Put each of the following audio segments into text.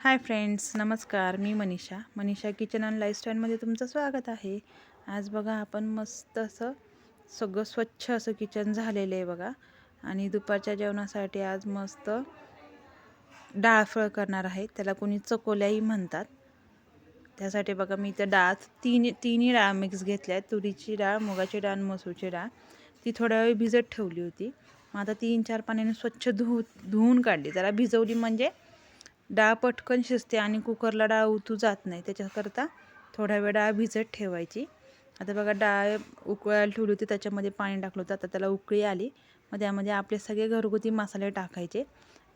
हाय friends नमस्कार. मी Manisha. Manisha kitchen and लाईफस्टाईलमध्ये तुमचं स्वागत आहे. आज बघा आपण मस्त असं सगळं स्वच्छ असं किचन झालेलं आहे बघा. आणि दुपारच्या जेवणासाठी आज मस्त डाळफळ करणार आहे. त्याला कोणी चकोल्याही म्हणतात. त्यासाठी बघा मी इथं डाळ तीन तिन्ही डाळ मिक्स घेतल्या आहेत. तुरीची डाळ मुगाची डाळ आणि मसूरची डाळ. ती थोड्या वेळ भिजत ठेवली होती. मग आता तीन चार पाण्याने स्वच्छ धु धुवून काढली. जरा भिजवली म्हणजे डाळ पटकन शिजते आणि कुकरला डाळ उतू जात नाही. त्याच्याकरता थोडा वेळ डाळ भिजत ठेवायची. आता बघा डाळ उकळायला ठेवली होती त्याच्यामध्ये पाणी टाकलं होतं. आता त्याला उकळी आली. मग त्यामध्ये आपले सगळे घरगुती मसाले टाकायचे.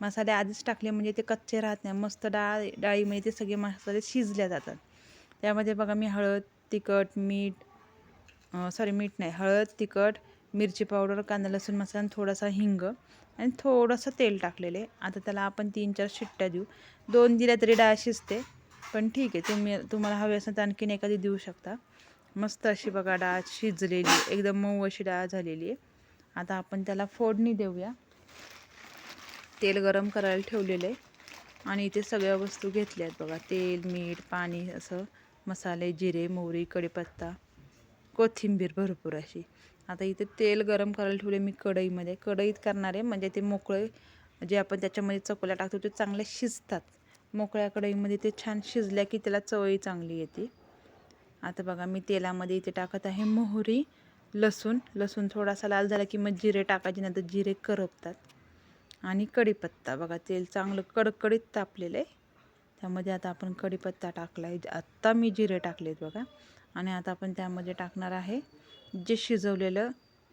मसाले आधीच टाकले म्हणजे ते कच्चे राहत नाही. मस्त डाळ डाळीमध्ये ते सगळे मसाले शिजले जातात. त्यामध्ये बघा मी हळद तिखट मीठ सॉरी मीठ नाही हळद तिखट मिरची पावडर कांदा लसूण मसाला आणि थोडासा हिंग आणि थोडंसं तेल टाकलेले. आता त्याला आपण तीन चार शिट्ट्या देऊ. दोन दिल्या तरी डाळ शिजते पण ठीक आहे. तुम्ही तुम्हाला हवी असेल तर आणखीन एखादी देऊ शकता. मस्त अशी बघा डाळ शिजलेली एकदम मऊ अशी डाळ झालेली आहे. आता आपण त्याला फोडणी देऊया. तेल गरम करायला ठेवलेलं आहे. आणि इथे सगळ्या वस्तू घेतल्या आहेत बघा. तेल मीठ पाणी असं मसाले जिरे मोहरी कढीपत्ता कोथिंबीर भरपूर अशी. आता इथे तेल गरम करायला ठेवले मी कढईमध्ये. कढईत करणार आहे. म्हणजे ते मोकळे जे आपण त्याच्यामध्ये चकोल्या टाकतो ते चांगले शिजतात. मोकळ्या कढईमध्ये ते छान शिजल्या की त्याला चवही चांगली येते. आता बघा मी तेलामध्ये इथे टाकत आहे मोहरी लसूण. लसूण थोडासा लाल झाला की मग जिरे टाकायचे नंतर जिरे करपतात. आणि कढीपत्ता. बघा तेल चांगलं कडकडीत तापलेलं आहे. त्यामध्ये आता आपण कढीपत्ता टाकला आहे आत्ता मी जिरे टाकलेत बघा. आणि आता आपण त्यामध्ये टाकणार आहे जे शिजवलेलं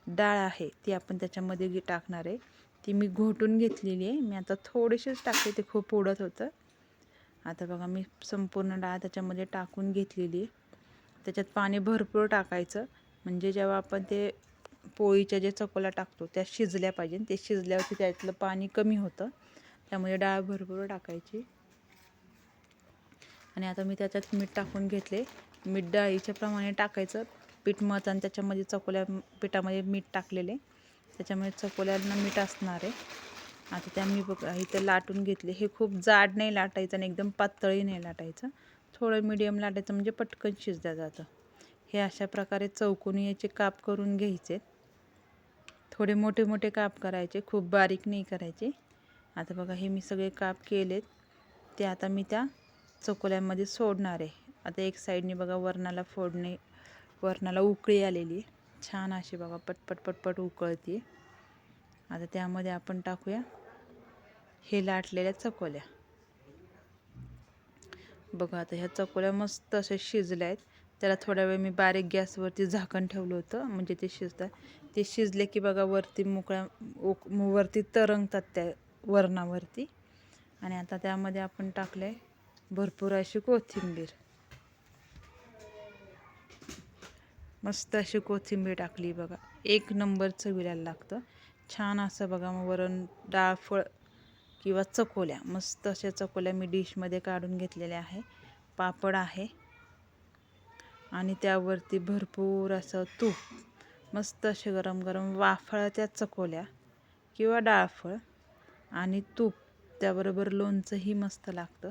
डाळ आहे ती आपण त्याच्यामध्ये टाकणार आहे. ती मी घोटून घेतलेली आहे. मी आता थोडेसेच टाकले ते खूप उडत होतं. आता बघा मी संपूर्ण डाळ त्याच्यामध्ये टाकून घेतलेली आहे. त्याच्यात पाणी भरपूर टाकायचं. म्हणजे जेव्हा आपण ते पोळीच्या जे चकोला टाकतो त्या शिजल्या पाहिजे ते शिजल्यावरती त्यातलं पाणी कमी होतं. त्यामुळे डाळ भरपूर टाकायची. आणि आता मी त्याच्यात मीठ टाकून घेतले. मीठ डाळीच्या प्रमाणे टाकायचं. पीठ मत आणि त्याच्यामध्ये चकोल्या पिठामध्ये मीठ टाकलेले. त्याच्यामुळे चकोल्यांना मीठ असणार आहे. आता त्या मी बघ इथं लाटून घेतले. हे खूप जाड नाही लाटायचं आणि एकदम पातळी नाही लाटायचं. थोडं मिडियम लाटायचं म्हणजे पटकन शिजल्या जातं. हे अशा प्रकारे चौकोनी याचे काप करून घ्यायचे. थोडे मोठे मोठे काप करायचे. खूप बारीक नाही करायचे. आता बघा हे मी सगळे काप केलेत. ते आता मी त्या चकोल्यांमध्ये सोडणार आहे. आता एक साईडने बघा वरणाला फोडणे वरणाला उकळी आलेली छान अशी बघा पटपट पटपट उकळते आता त्यामध्ये आपण टाकूया हे लाटलेल्या चकोल्या. बघा आता ह्या चकोल्या मस्त अशा शिजल्या आहेत. त्याला थोड्या वेळ मी बारीक गॅसवरती झाकण ठेवलं होतं. म्हणजे ते शिजतात. ते शिजले की बघा वरती मोकळ्या उक वरती तरंगतात त्या वरणावरती. आणि आता त्यामध्ये आपण टाकलं आहे भरपूर अशी कोथिंबीर. मस्त अशी कोथिंबीर टाकली बघा. एक नंबर चवीला लागतं. छान असं बघा मग वरण डाळफळ किंवा चकोल्या. मस्त अशा चकोल्या मी डिशमध्ये काढून घेतलेल्या आहे. पापड आहे. आणि त्यावरती भरपूर असं तूप. मस्त असे गरम गरम वाफळाच्या चकोल्या किंवा डाळफळ आणि तूप. त्याबरोबर लोणचंही मस्त लागतं.